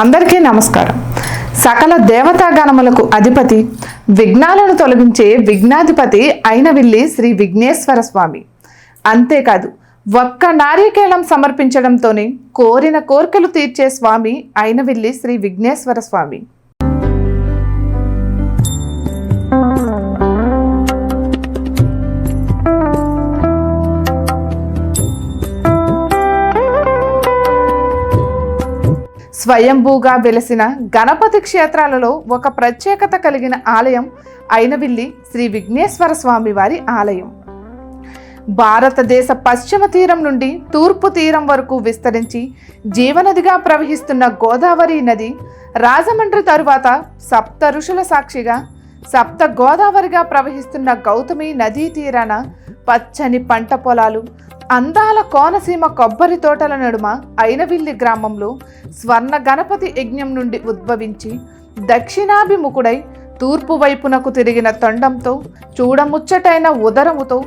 అందరికీ నమస్కారం. సకల దేవతాగణములకు అధిపతి విఘ్నాలను తొలగించే విఘ్నాధిపతి అయినవిల్లి శ్రీ విఘ్నేశ్వర స్వామి. అంతేకాదు ఒక్క నారీకేళం సమర్పించడంతోనే కోరిన కోరికలు తీర్చే స్వామి అయినవిల్లి శ్రీ విఘ్నేశ్వర స్వామి. స్వయంభూగా వెలసిన గణపతి క్షేత్రాలలో ఒక ప్రత్యేకత కలిగిన ఆలయం అయినవిల్లి శ్రీ విఘ్నేశ్వర స్వామి వారి ఆలయం. భారతదేశ పశ్చిమ తీరం నుండి తూర్పు తీరం వరకు విస్తరించి జీవనదిగా ప్రవహిస్తున్న గోదావరి నది రాజమండ్రి తరువాత సప్త ఋషుల సాక్షిగా సప్త గోదావరిగా ప్రవహిస్తున్న గౌతమి నదీ తీరాన పచ్చని పంట పొలాలు అందాల కోనసీమ కొబ్బరి తోటల నడుమ అయినవిల్లి గ్రామంలో స్వర్ణ గణపతి యజ్ఞం నుండి ఉద్భవించి దక్షిణాభిముఖుడై తూర్పు వైపునకు తిరిగిన తొండంతో చూడముచ్చటైన ఉదరముతో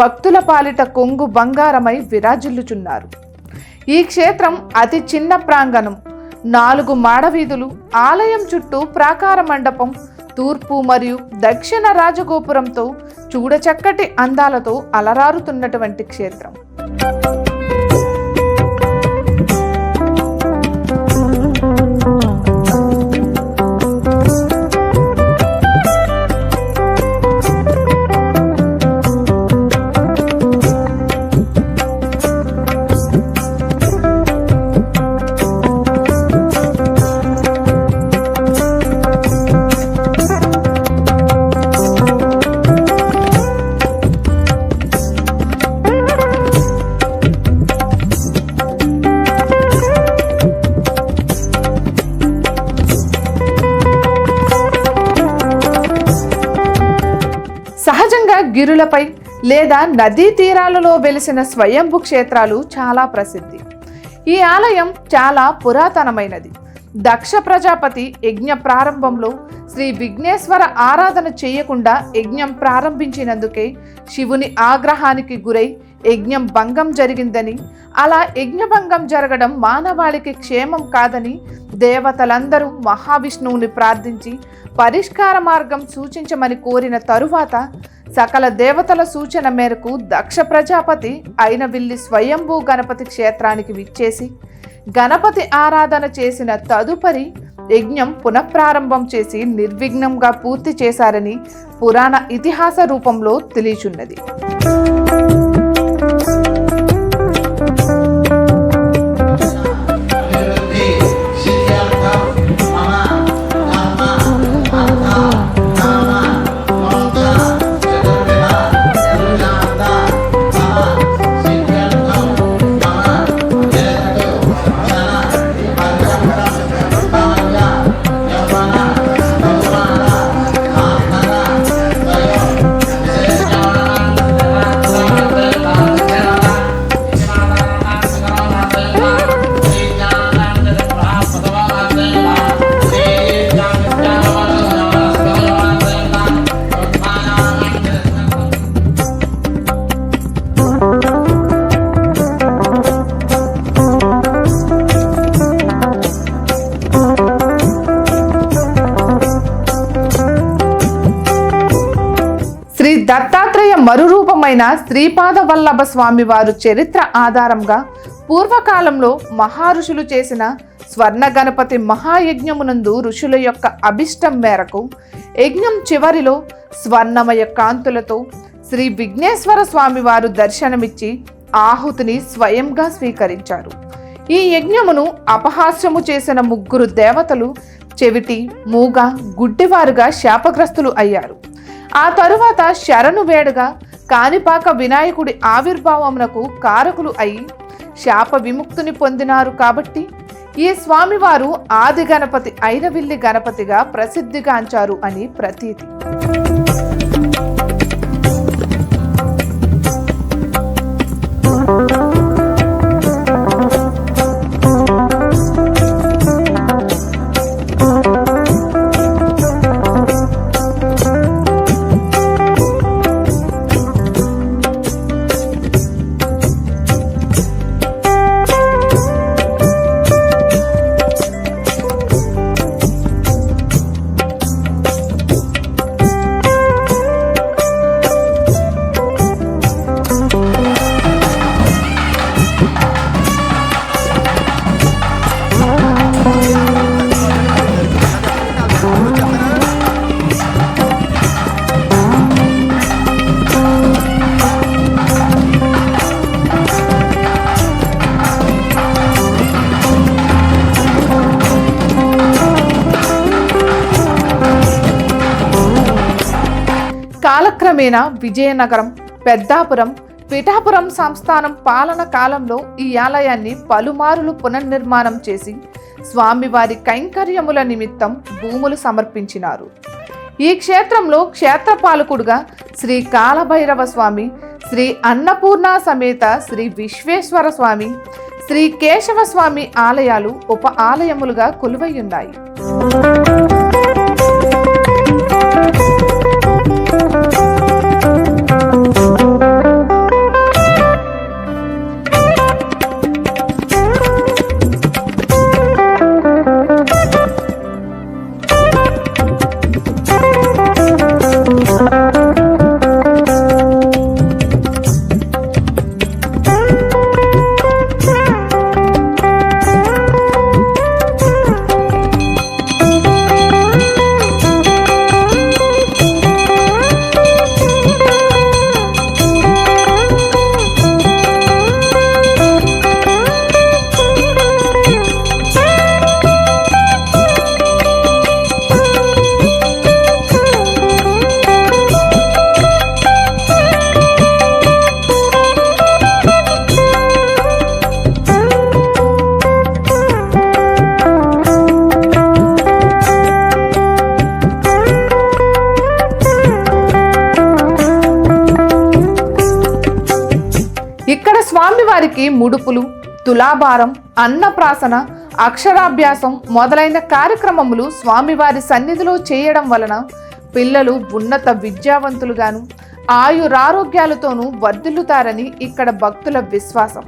భక్తుల పాలిట కొంగు బంగారమై విరాజిల్లుచున్నారు. ఈ క్షేత్రం అతి చిన్న ప్రాంగణం. నాలుగు మాడవీధులు ఆలయం చుట్టూ ప్రాకార మండపం తూర్పు మరియు దక్షిణ రాజగోపురంతో చూడచక్కటి అందాలతో అలరారుతున్నటువంటి క్షేత్రం. Thank you. గిరులపై లేదా నదీ తీరాలలో వెలిసిన స్వయంభు క్షేత్రాలు చాలా ప్రసిద్ధి. ఈ ఆలయం చాలా పురాతనమైనది. దక్ష ప్రజాపతి యజ్ఞ ప్రారంభంలో శ్రీ విఘ్నేశ్వర ఆరాధన చేయకుండా యజ్ఞం ప్రారంభించినందుకే శివుని ఆగ్రహానికి గురై యజ్ఞం భంగం జరిగిందని అలా యజ్ఞభంగం జరగడం మానవాళికి క్షేమం కాదని దేవతలందరూ మహావిష్ణువుని ప్రార్థించి పరిష్కార మార్గం సూచించమని కోరిన తరువాత సకల దేవతల సూచన మేరకు దక్ష ప్రజాపతి అయిన విల్లి స్వయంభూ గణపతి క్షేత్రానికి విచ్చేసి గణపతి ఆరాధన చేసిన తదుపరి యజ్ఞం పునఃప్రారంభం చేసి నిర్విఘ్నంగా పూర్తి చేశారని పురాణ ఇతిహాస రూపంలో తెలియచున్నది. దత్తాత్రేయ మరురూపమైన శ్రీపాద వల్లభ స్వామి వారు చరిత్ర ఆధారంగా పూర్వకాలంలో మహారుషులు చేసిన స్వర్ణ గణపతి మహాయజ్ఞమునందు ఋషుల యొక్క అభిష్టం మేరకు యజ్ఞం చివరిలో స్వర్ణమయ కాంతులతో శ్రీ విఘ్నేశ్వర స్వామివారు దర్శనమిచ్చి ఆహుతిని స్వయంగా స్వీకరించారు. ఈ యజ్ఞమును అపహాస్యము చేసిన ముగ్గురు దేవతలు చెవిటి మూగ గుడ్డివారుగా శాపగ్రస్తులు అయ్యారు. ఆ తరువాత శరణు వేడగా కాణిపాక వినాయకుడి ఆవిర్భావమునకు కారకులు అయి శాప విముక్తిని పొందినారు కాబట్టి ఈ స్వామివారు ఆది గణపతి ఐరవిల్లి గణపతిగా ప్రసిద్ధిగాంచారు అని ప్రతీతి. కాలక్రమేణా విజయనగరం పెద్దాపురం పిఠాపురం సంస్థానం పాలన కాలంలో ఈ ఆలయాన్ని పలుమారులు పునర్నిర్మాణం చేసి స్వామివారి కైంకర్యముల నిమిత్తం భూములు సమర్పించినారు. ఈ క్షేత్రంలో క్షేత్రపాలకుడుగా శ్రీ కాలభైరవ స్వామి శ్రీ అన్నపూర్ణ సమేత శ్రీ విశ్వేశ్వర స్వామి శ్రీ కేశవ స్వామి ఆలయాలు ఉప ఆలయములుగా కొలువై ఉన్నాయి. ఇక్కడ స్వామివారికి ముడుపులు తులాభారం అన్నప్రాసన అక్షరాభ్యాసం మొదలైన కార్యక్రమములు స్వామివారి సన్నిధిలో చేయడం వలన పిల్లలు ఉన్నత విద్యావంతులుగాను ఆయురారోగ్యాలతోనూ వర్ధిల్లుతారని ఇక్కడ భక్తుల విశ్వాసం.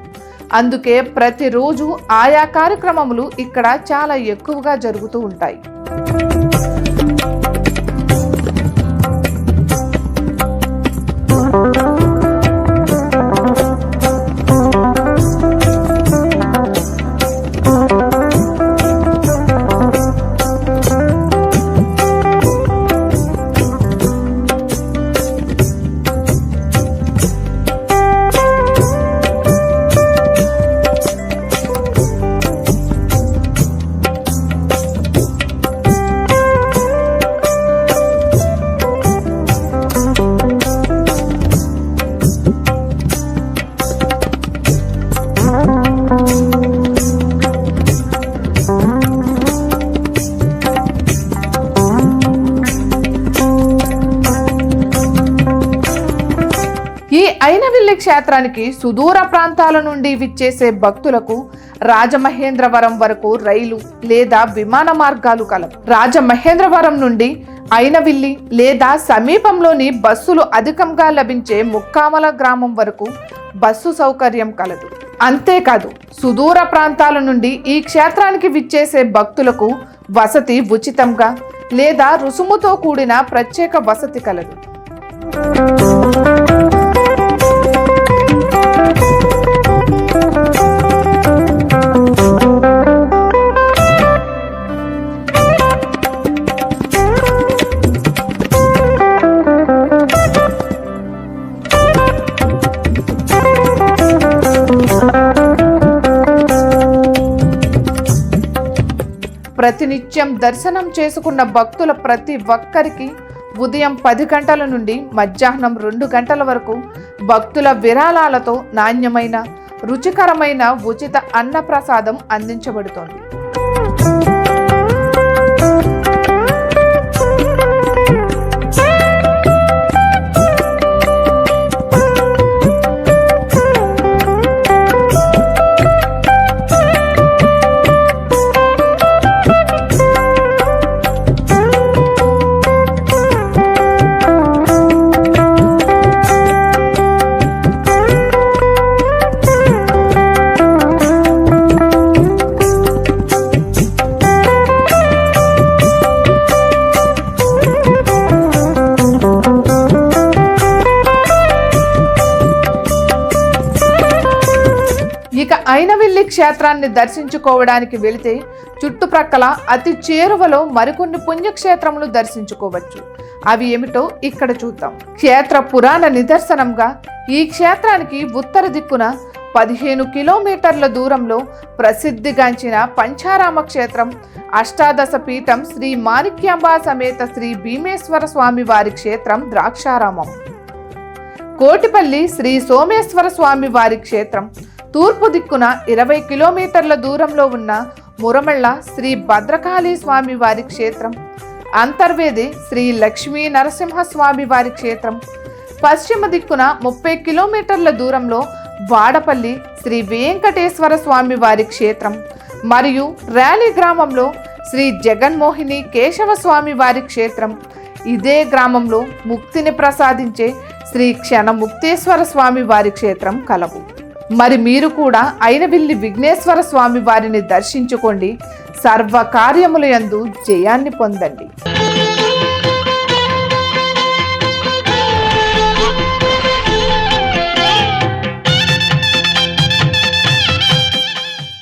అందుకే ప్రతిరోజు ఆయా కార్యక్రమములు ఇక్కడ చాలా ఎక్కువగా జరుగుతూ ఉంటాయి. క్షేత్రానికి సుదూర ప్రాంతాల నుండి విచ్చేసే భక్తులకు రాజమహేంద్రవరం వరకు రైలు లేదా విమాన మార్గాలు కలవు. రాజమహేంద్రవరం నుండి అయినవిల్లి లేదా సమీపంలోని బస్సులు అధికంగా లభించే ముక్కామల గ్రామం వరకు బస్సు సౌకర్యం కలదు. అంతేకాదు సుదూర ప్రాంతాల నుండి ఈ క్షేత్రానికి విచ్చేసే భక్తులకు వసతి ఉచితంగా లేదా రుసుముతో కూడిన ప్రత్యేక వసతి కలదు. నిత్యం దర్శనం చేసుకున్న భక్తుల ప్రతి ఒక్కరికి ఉదయం పది గంటల నుండి మధ్యాహ్నం రెండు గంటల వరకు భక్తుల విరాళాలతో నాణ్యమైన రుచికరమైన ఉచిత అన్నప్రసాదం అందించబడుతోంది. అయినవిల్లి క్షేత్రాన్ని దర్శించుకోవడానికి వెళితే చుట్టుప్రక్కల అతి చేరువలో మరికొన్ని పుణ్యక్షేత్రములు దర్శించుకోవచ్చు. అవి ఏమిటో ఇక్కడ చూద్దాం. క్షేత్ర పురాణ నిదర్శనంగా ఈ క్షేత్రానికి ఉత్తర దిక్కున పదిహేను కిలోమీటర్ల దూరంలో ప్రసిద్ధిగాంచిన పంచారామ క్షేత్రం అష్టాదశ పీఠం శ్రీ మాణిక్యాంబా సమేత శ్రీ భీమేశ్వర స్వామి వారి క్షేత్రం ద్రాక్షారామం. కోటిపల్లి శ్రీ సోమేశ్వర స్వామి వారి క్షేత్రం తూర్పు దిక్కున ఇరవై కిలోమీటర్ల దూరంలో ఉన్న మురమళ్ళ శ్రీ భద్రకాళీ స్వామి వారి క్షేత్రం. అంతర్వేది శ్రీ లక్ష్మీ నరసింహస్వామి వారి క్షేత్రం. పశ్చిమ దిక్కున ముప్పై కిలోమీటర్ల దూరంలో వాడపల్లి శ్రీ వెంకటేశ్వర స్వామి వారి క్షేత్రం. మరియు ర్యాలీ గ్రామంలో శ్రీ జగన్మోహిని కేశవ స్వామి వారి క్షేత్రం. ఇదే గ్రామంలో ముక్తిని ప్రసాదించే శ్రీ క్షణముక్తేశ్వర స్వామి వారి క్షేత్రం కలవు. మరి మీరు కూడా అయినవిల్లి విఘ్నేశ్వర స్వామి వారిని దర్శించుకోండి. సర్వ కార్యములయందు జయాన్ని పొందండి.